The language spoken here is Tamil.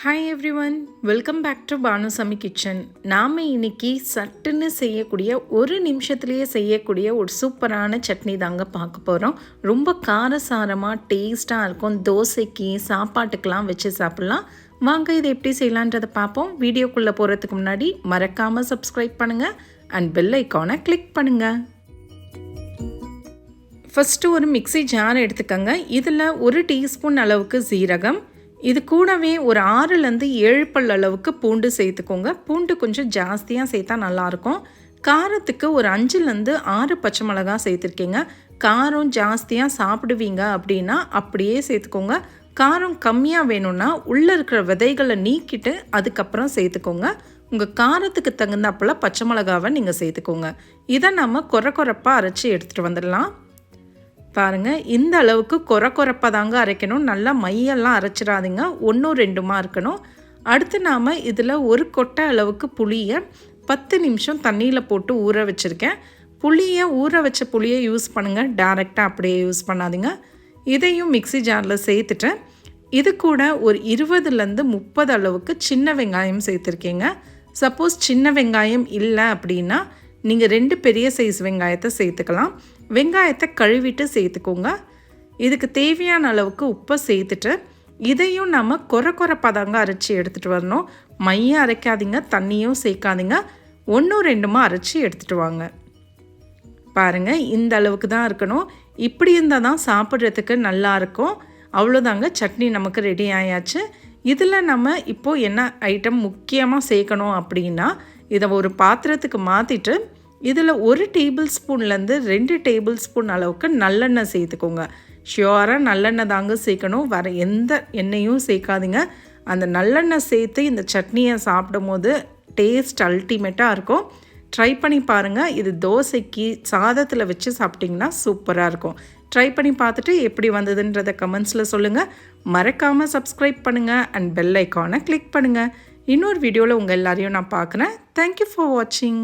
Hi everyone welcome back to Banusamy kitchen நாம் இன்னைக்கு சட்டுன்னு செய்யக்கூடிய ஒரு நிமிஷத்துலேயே செய்யக்கூடிய ஒரு சூப்பரான சட்னி தாங்க பார்க்க போகிறோம் ரொம்ப காரசாரமாக டேஸ்ட்டாக இருக்கும். தோசைக்கு சாப்பாட்டுக்கெலாம் வச்சு சாப்பிட்லாம். வாங்க இதை எப்படி செய்யலான்றதை பார்ப்போம். வீடியோக்குள்ளே போகிறதுக்கு முன்னாடி மறக்காமல் சப்ஸ்கிரைப் பண்ணுங்கள் அண்ட் பெல் ஐக்கானை கிளிக் பண்ணுங்கள் ஃபஸ்ட்டு ஒரு மிக்ஸி ஜார் எடுத்துக்கோங்க. இதில் ஒரு டீஸ்பூன் அளவுக்கு சீரகம் இது கூடவே ஒரு ஆறுலேருந்து ஏழு பல் அளவுக்கு பூண்டு சேர்த்துக்கோங்க. பூண்டு கொஞ்சம் ஜாஸ்தியாக சேர்த்தா நல்லாயிருக்கும். காரத்துக்கு ஒரு அஞ்சுலேருந்து ஆறு பச்சை மிளகா சேர்த்துருக்கீங்க. காரம் ஜாஸ்தியாக சாப்பிடுவீங்க அப்படின்னா அப்படியே சேர்த்துக்கோங்க. காரம் கம்மியாக வேணும்னா உள்ளே இருக்கிற விதைகளை நீக்கிட்டு அதுக்கப்புறம் சேர்த்துக்கோங்க. உங்கள் காரத்துக்கு தகுந்தாப்பில் பச்சை மிளகாவை நீங்கள் சேர்த்துக்கோங்க. இதை நம்ம குறை குறைப்பாக அரைச்சி எடுத்துகிட்டு வந்துடலாம். பாருங்கள் இந்த அளவுக்கு குறை குறைப்பாக தாங்க அரைக்கணும். நல்லா மையெல்லாம் அரைச்சிடாதீங்க. ஒன்றும் ரெண்டுமா இருக்கணும். அடுத்து நாம் இதில் ஒரு கொட்டை அளவுக்கு புளியை பத்து நிமிஷம் தண்ணியில் போட்டு ஊற வச்சுருக்கேன். புளியை ஊற வச்ச புளியை யூஸ் பண்ணுங்கள் டேரெக்டாக அப்படியே யூஸ் பண்ணாதீங்க. இதையும் மிக்சி ஜாரில் சேர்த்துட்டேன் இது கூட ஒரு இருபதுலேருந்து முப்பது அளவுக்கு சின்ன வெங்காயம் சேர்த்துருக்கீங்க. சப்போஸ் சின்ன வெங்காயம் இல்லை அப்படின்னா நீங்கள் ரெண்டு பெரிய சைஸ் வெங்காயத்தை சேர்த்துக்கலாம். வெங்காயத்தை கழுவிட்டு சேர்த்துக்கோங்க. இதுக்கு தேவையான அளவுக்கு உப்பை சேர்த்துட்டு இதையும் நம்ம குறை குறைப்பாக தாங்க அரைச்சி எடுத்துகிட்டு வரணும். மையம் அரைக்காதீங்க தண்ணியும் சேர்க்காதீங்க. ஒன்றும் ரெண்டுமா அரைச்சி எடுத்துகிட்டு வாங்க. பாருங்கள் இந்த அளவுக்கு தான் இருக்கணும். இப்படி இருந்தால் தான் சாப்பிட்றதுக்கு நல்லாயிருக்கும் அவ்வளோதாங்க சட்னி நமக்கு ரெடி ஆயாச்சு. இதில் நம்ம இப்போது என்ன ஐட்டம் முக்கியமாக சேர்க்கணும் அப்படின்னா இதை ஒரு பாத்திரத்துக்கு மாற்றிட்டு இதில் ஒரு டேபிள் ஸ்பூன்லேருந்து ரெண்டு டேபிள் ஸ்பூன் அளவுக்கு நல்லெண்ணெய் சேர்த்துக்கோங்க. ஷியோராக நல்லெண்ணெய் தாங்க சேர்க்கணும். வேறு எந்த எண்ணெயும் சேர்க்காதீங்க. அந்த நல்லெண்ணெய் சேர்த்து இந்த சட்னியை சாப்பிடும் போது டேஸ்ட் அல்டிமேட்டாக இருக்கும். ட்ரை பண்ணி பாருங்கள் இது தோசைக்கு சாதத்தில் வச்சு சாப்பிட்டிங்கன்னா சூப்பராக இருக்கும். ட்ரை பண்ணி பார்த்துட்டு எப்படி வந்ததுன்றதை கமெண்ட்ஸில் சொல்லுங்கள் மறக்காமல் சப்ஸ்கிரைப் பண்ணுங்கள் அண்ட் பெல் ஐக்கானை கிளிக் பண்ணுங்கள் இன்னொரு வீடியோவில் உங்கள் எல்லாரையும் நான் பார்க்குறேன். தேங்க்யூ ஃபார் வாட்சிங்